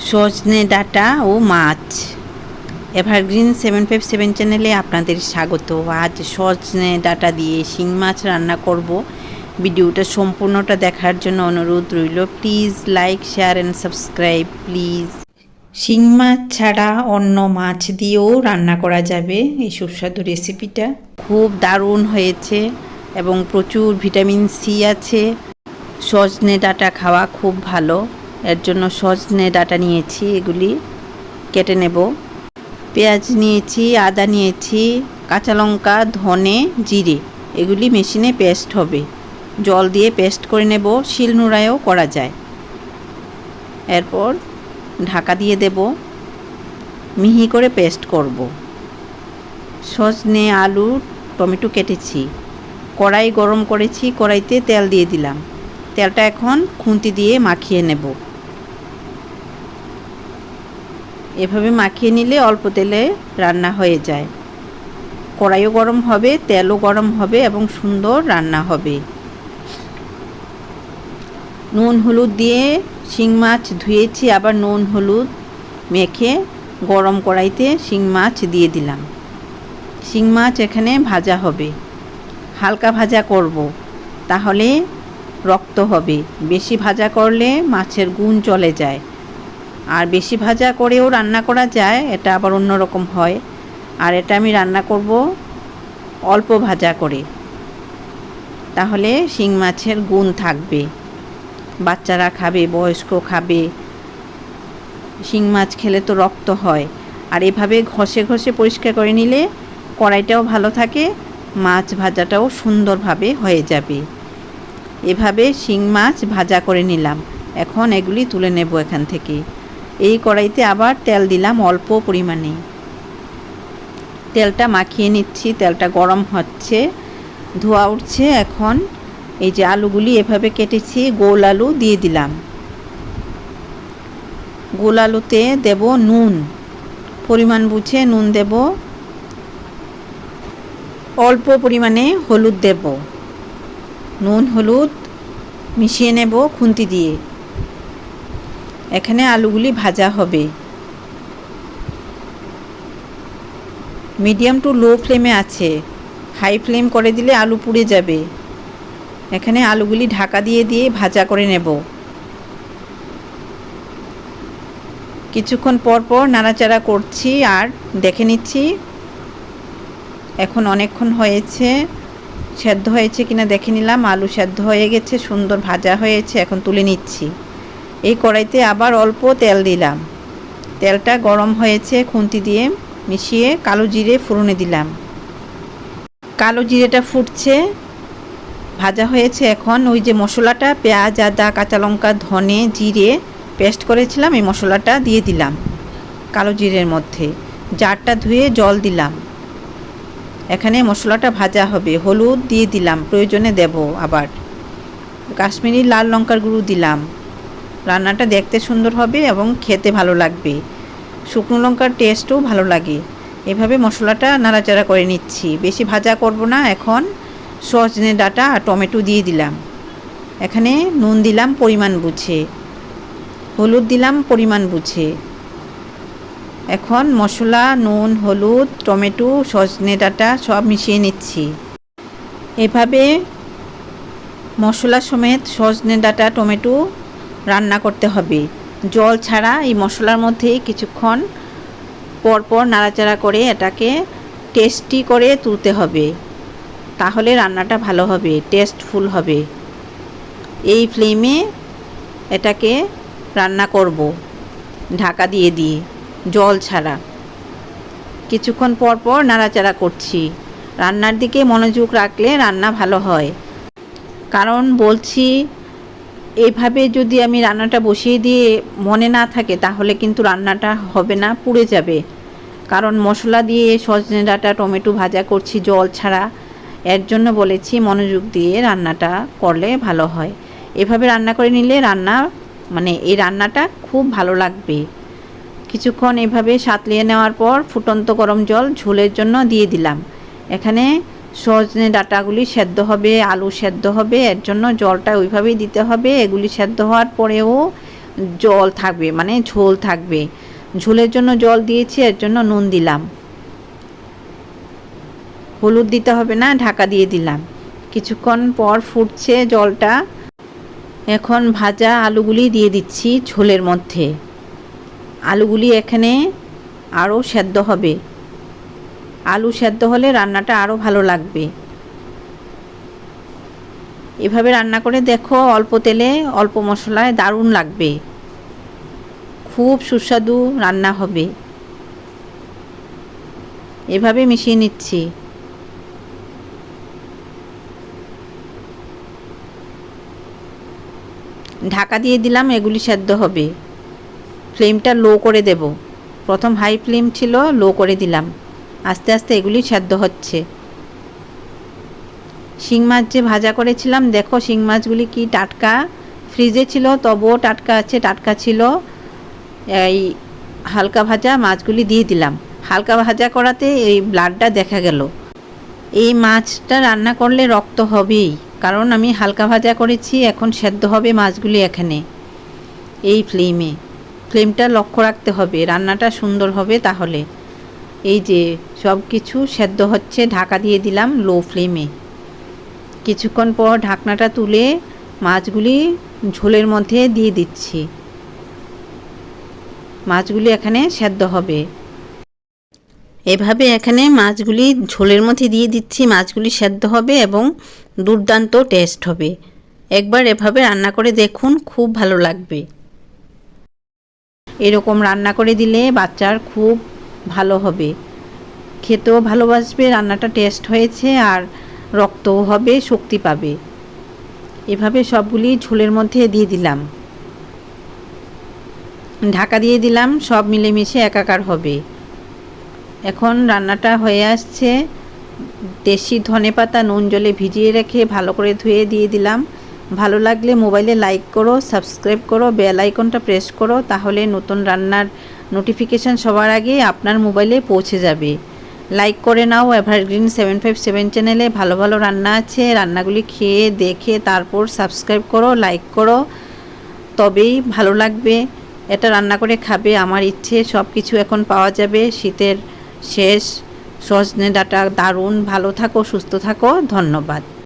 সজনে ডাটা ও মাছ। এভারগ্রিন সেভেন ফাইভ সেভেন চ্যানেলে আপনাদের স্বাগত। আজ সজনে ডাটা দিয়ে শিং মাছ রান্না করব। ভিডিওটা সম্পূর্ণটা দেখার জন্য অনুরোধ রইল। Please like, share and subscribe, please. শিং মাছ ছাড়া অন্য মাছ দিয়েও রান্না করা যাবে এই সুস্বাদু রেসিপিটা। খুব দারুণ হয়েছে এবং প্রচুর ভিটামিন সি আছে। সজনে ডাটা খাওয়া খুব ভালো। এর জন্য সজনে ডাটা নিয়েছি, এগুলি কেটে নেব। পেঁয়াজ নিয়েছি, আদা নিয়েছি, কাঁচা লঙ্কা, ধনে, জিরে, এগুলি মেশিনে পেস্ট হবে। জল দিয়ে পেস্ট করে নেব শিলনোড়ায়ও করা যায়। এরপর ঢাকা দিয়ে দেব। মিহি করে পেস্ট করব। সজনে, আলু, টমেটো কেটেছি। কড়াই গরম করেছি, কড়াইতে তেল দিয়ে দিলাম। তেলটা এখন খুন্তি দিয়ে মাখিয়ে নেব। এভাবে মাখিয়ে নিলে অল্প তেলে রান্না হয়ে যায়। কড়াইও গরম হবে, তেলও গরম হবে এবং সুন্দর রান্না হবে। নুন হলুদ দিয়ে শিং মাছ ধুয়েছি, আবার নুন হলুদ মেখে গরম কড়াইতে শিং মাছ দিয়ে দিলাম। শিং মাছ এখানে ভাজা হবে। হালকা ভাজা করব, তাহলে রক্ত হবে। বেশি ভাজা করলে মাছের গুণ চলে যায়। আর বেশি ভাজা করেও রান্না করা যায়, এটা আবার অন্যরকম হয়। আর এটা আমি রান্না করব অল্প ভাজা করে। তাহলে শিং মাছের গুণ থাকবে। বাচ্চারা খাবে, বয়স্ক খাবে। শিং মাছ খেলে তো রক্ত হয়। আর এভাবে ঘষে ঘষে পরিষ্কার করে নিলে কড়াইটাও ভালো থাকে, মাছ ভাজাটাও সুন্দরভাবে হয়ে যাবে। এভাবে শিং মাছ ভাজা করে নিলাম। এখন এগুলি তুলে নেব এখান থেকে। এই কড়াইতে আবার তেল দিলাম অল্প পরিমাণে। তেলটা মাখিয়ে নিচ্ছি, তেলটা গরম হচ্ছে, ধোয়া উঠছে এখন। এই যে আলুগুলি এভাবে কেটেছি, গোল আলু দিয়ে দিলাম। গোল আলুতে দেব নুন, পরিমাণ বুঝে নুন দেব। অল্প পরিমাণে হলুদ দেব। নুন, হলুদ মিশিয়ে নেব খুন্তি দিয়ে। এখানে আলুগুলি ভাজা হবে। মিডিয়াম টু লো ফ্লেমে আছে। হাই ফ্লেম করে দিলে আলু পুড়ে যাবে। এখানে আলুগুলি ঢাকা দিয়ে দিয়ে ভাজা করে নেব। কিছুক্ষণ পর পর নাড়াচাড়া করছি আর দেখে নিচ্ছি এখন অনেকক্ষণ হয়েছে। সেদ্ধ হয়েছে কিনা দেখে নিলাম। আলু সেদ্ধ হয়ে গেছে, সুন্দর ভাজা হয়েছে, এখন তুলে নিচ্ছি। এই কড়াইতে আবার অল্প তেল দিলাম। তেলটা গরম হয়েছে খুন্তি দিয়ে মিশিয়ে কালো জিরে ফুরনে দিলাম। কালো জিরেটা ফুটছে, ভাজা হয়েছে এখন ওই যে মশলাটা, পেঁয়াজ, আদা, কাঁচা লঙ্কা, ধনে, জিরে পেস্ট করেছিলাম, এই মশলাটা দিয়ে দিলাম কালো জিরের মধ্যে। জারটা ধুয়ে জল দিলাম। এখানে মশলাটা ভাজা হবে, হলুদ দিয়ে দিলাম, প্রয়োজনে দেব আবার। কাশ্মীরি লাল লঙ্কার গুঁড়ো দিলাম। রান্নাটা দেখতে সুন্দর হবে এবং খেতে ভালো লাগবে। শুকনো লঙ্কার টেস্টও ভালো লাগে। এভাবে মশলাটা নাড়াচাড়া করে নিচ্ছি। বেশি ভাজা করব না, এখন সজনে ডাটা আর টমেটো দিয়ে দিলাম। এখানে নুন দিলাম পরিমাণ বুঝে। হলুদ দিলাম পরিমাণ বুঝে। এখন মশলা, নুন, হলুদ, টমেটো, সজনে ডাটা সব মিশিয়ে নিচ্ছি। এভাবে মশলা সমেত সজনে ডাটা, টমেটো রান্না করতে হবে। জল ছাড়া এই মশলার মধ্যে কিছুক্ষণ পরপর নাড়াচাড়া করে এটাকে টেস্টি করে তুলতে হবে। তাহলে রান্নাটা ভালো হবে টেস্টফুল হবে। এই ফ্লেমে এটাকে রান্না করব। ঢাকা দিয়ে দিয়ে জল ছাড়া। কিছুক্ষণ পর পর নাড়াচাড়া করছি। রান্নার দিকে মনোযোগ রাখলে রান্না ভালো হয়। কারণ বলছি এইভাবে যদি আমি রান্নাটা বসিয়ে দিয়ে মনে না থাকে, তাহলে কিন্তু রান্নাটা হবে না, পুড়ে যাবে। কারণ মশলা দিয়ে সজনে ডাটা, টমেটো ভাজা করছি জল ছাড়া, এর জন্য বলেছি মনোযোগ দিয়ে রান্নাটা করলে ভালো হয়। এভাবে রান্না করে নিলে রান্না মানে এই রান্নাটা খুব ভালো লাগবে। কিছুক্ষণ এভাবে সাতলিয়ে নেওয়ার পর ফুটন্ত গরম জল ঝোলের জন্য দিয়ে দিলাম। এখানে সজনে ডাঁটাগুলি সেদ্ধ হবে, আলু সেদ্ধ হবে, এর জন্য জলটা ওইভাবেই দিতে হবে। এগুলি সেদ্ধ হওয়ার পরেও জল থাকবে মানে ঝোল থাকবে। ঝোলের জন্য জল দিয়েছি, এর জন্য নুন দিলাম। হলুদ দিতে হবে না, ঢাকা দিয়ে দিলাম। কিছুক্ষণ পর ফুটছে জলটা। এখন ভাজা আলুগুলি দিয়ে দিচ্ছি ঝোলের মধ্যে। আলুগুলি এখানে আরও সেদ্ধ হবে। আলু সেদ্ধ হলে রান্নাটা আরও ভালো লাগবে। এভাবে রান্না করে দেখো, অল্প তেলে অল্প মশলায় দারুণ লাগবে। খুব সুস্বাদু রান্না হবে। এভাবে মিশিয়ে নিচ্ছি। ঢাকা দিয়ে দিলাম, এগুলি সেদ্ধ হবে। ফ্লেমটা লো করে দেব। প্রথম হাই ফ্লেম ছিল, লো করে দিলাম। আস্তে আস্তে এগুলি সেদ্ধ হচ্ছে। শিং মাছ যে ভাজা করেছিলাম, দেখো শিং মাছগুলি কি টাটকা। ফ্রিজে ছিল, তবুও টাটকা আছে, টাটকা ছিল। এই হালকা ভাজা মাছগুলি দিয়ে দিলাম। হালকা ভাজা করাতে এই ব্লাডটা দেখা গেল। এই মাছটা রান্না করলে রক্ত হবেই, কারণ আমি হালকা ভাজা করেছি, এখন সেদ্ধ হবে মাছগুলি এখানে, এই ফ্লেমে। ফ্লেমটা লক্ষ্য রাখতে হবে, রান্নাটা সুন্দর হবে তাহলে। এই যে সব কিছু সেদ্ধ হচ্ছে, ঢাকা দিয়ে দিলাম লো ফ্লেমে কিছুক্ষণ পর ঢাকনাটা তুলে মাছগুলি ঝোলের মধ্যে দিয়ে দিচ্ছি। মাছগুলি এখানে সেদ্ধ হবে। এভাবে এখানে মাছগুলি ঝোলের মধ্যে দিয়ে দিচ্ছি, মাছগুলি সেদ্ধ হবে এবং দুর্দান্ত টেস্ট হবে। একবার এভাবে রান্না করে দেখুন, খুব ভালো লাগবে। এরকম রান্না করে দিলে বাচ্চার খুব ভালো হবে। খেতেও ভালোবাসবে, রান্নাটা টেস্ট হয়েছে আর রক্তও হবে, শক্তি পাবে। এভাবে সবগুলি ঝোলের মধ্যে দিয়ে দিলাম। ঢাকা দিয়ে দিলাম, সব মিলেমিশে একাকার হবে। এখন রান্নাটা হয়ে আসছে। দেশি ধনে পাতা নুন জলে ভিজিয়ে রেখে ভালো করে ধুয়ে দিয়ে দিলাম। ভালো লাগলে মোবাইলে লাইক করো, সাবস্ক্রাইব করো, বেল আইকনটা প্রেস করো, তাহলে নতুন রান্নার নোটিফিকেশান সবার আগে আপনার মোবাইলে পৌঁছে যাবে। লাইক করে নাও এভারগ্রিন সেভেন ফাইভ সেভেন চ্যানেলে ভালো ভালো রান্না আছে, রান্নাগুলি খেয়ে দেখে তারপর সাবস্ক্রাইব করো, লাইক করো, তবেই ভালো লাগবে। এটা রান্না করে খাবে, আমার ইচ্ছে সব কিছু এখন পাওয়া যাবে। শীতের শেষ, সজনে ডাটা দারুণ, ভালো থাকো, সুস্থ থাকো, ধন্যবাদ।